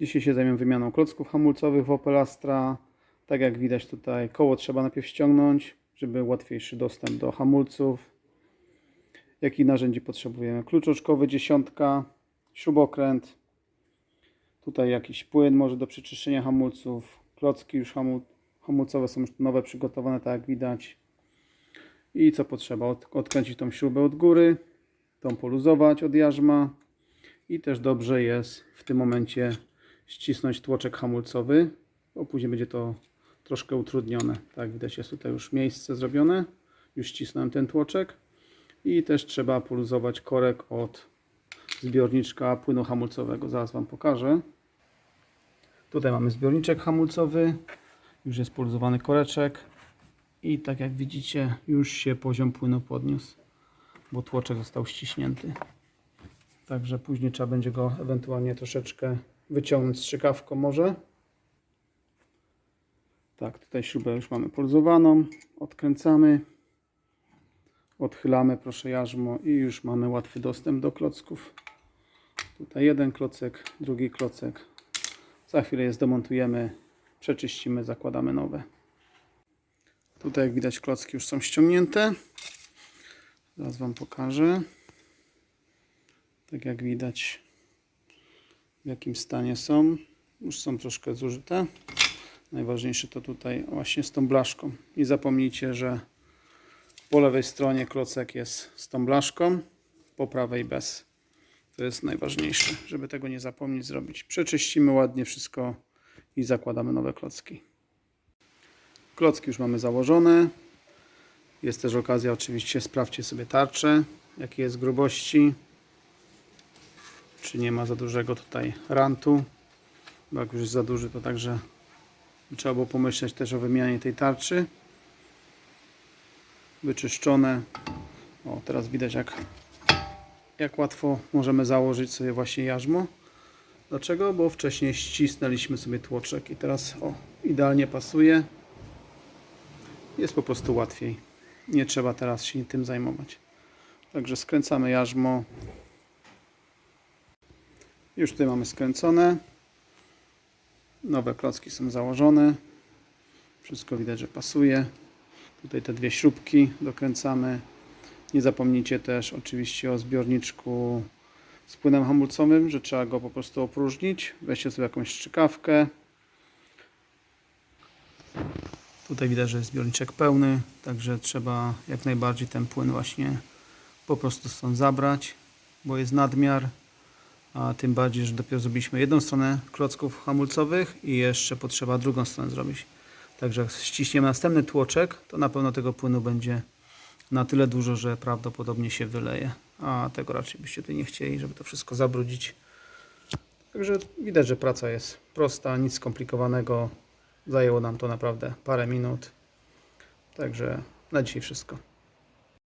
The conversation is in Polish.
Dzisiaj się zajmiemy wymianą klocków hamulcowych w Opel Astra. Tak jak widać tutaj koło trzeba najpierw ściągnąć, żeby łatwiejszy dostęp do hamulców. Jakich narzędzi potrzebujemy? Klucz oczkowy dziesiątka, śrubokręt. Tutaj jakiś płyn może do przeczyszczenia hamulców. Klocki już hamu- hamulcowe są już nowe przygotowane, tak jak widać. I co potrzeba? Od- Odkręcić tą śrubę od góry, tą poluzować od jarzma i też dobrze jest w tym momencie ścisnąć tłoczek hamulcowy, bo później będzie to troszkę utrudnione. Tak widać jest tutaj już miejsce zrobione. Już ścisnąłem ten tłoczek i też trzeba poluzować korek od zbiorniczka płynu hamulcowego. Zaraz Wam pokażę. Tutaj mamy zbiorniczek hamulcowy. Już jest poluzowany koreczek. I tak jak widzicie, już się poziom płynu podniósł, bo tłoczek został ściśnięty. Także później trzeba będzie go ewentualnie troszeczkę wyciągnąć strzykawką może. Tak, tutaj śrubę już mamy poluzowaną. Odkręcamy. Odchylamy proszę jarzmo i już mamy łatwy dostęp do klocków. Tutaj jeden klocek, drugi klocek. Za chwilę je zdemontujemy, przeczyścimy, zakładamy nowe. Tutaj jak widać klocki już są ściągnięte. Zaraz Wam pokażę. Tak jak widać w jakim stanie są. Już są troszkę zużyte. Najważniejsze to tutaj właśnie z tą blaszką. Nie zapomnijcie, że po lewej stronie klocek jest z tą blaszką, po prawej bez. To jest najważniejsze, żeby tego nie zapomnieć zrobić. Przeczyścimy ładnie wszystko i zakładamy nowe klocki. Klocki już mamy założone. Jest też okazja, oczywiście sprawdźcie sobie tarczę, jakiej jest grubości. Czy nie ma za dużego tutaj rantu. Bo jak już jest za duży, to także trzeba było pomyśleć też o wymianie tej tarczy. Wyczyszczone. O, teraz widać jak, jak łatwo możemy założyć sobie właśnie jarzmo. Dlaczego? Bo wcześniej ścisnęliśmy sobie tłoczek i teraz o, idealnie pasuje. Jest po prostu łatwiej. Nie trzeba teraz się tym zajmować. Także skręcamy jarzmo. Już tutaj mamy skręcone. Nowe klocki są założone. Wszystko widać, że pasuje. Tutaj te dwie śrubki dokręcamy. Nie zapomnijcie też oczywiście o zbiorniczku z płynem hamulcowym, że trzeba go po prostu opróżnić. Weźcie sobie jakąś strzykawkę. Tutaj widać, że jest zbiorniczek pełny, także trzeba jak najbardziej ten płyn właśnie po prostu stąd zabrać, bo jest nadmiar, a tym bardziej, że dopiero zrobiliśmy jedną stronę klocków hamulcowych i jeszcze potrzeba drugą stronę zrobić. Także jak ściśniemy następny tłoczek, to na pewno tego płynu będzie na tyle dużo, że prawdopodobnie się wyleje, a tego raczej byście tutaj nie chcieli, żeby to wszystko zabrudzić. Także widać, że praca jest prosta, nic skomplikowanego. Zajęło nam to naprawdę parę minut. Także na dzisiaj wszystko.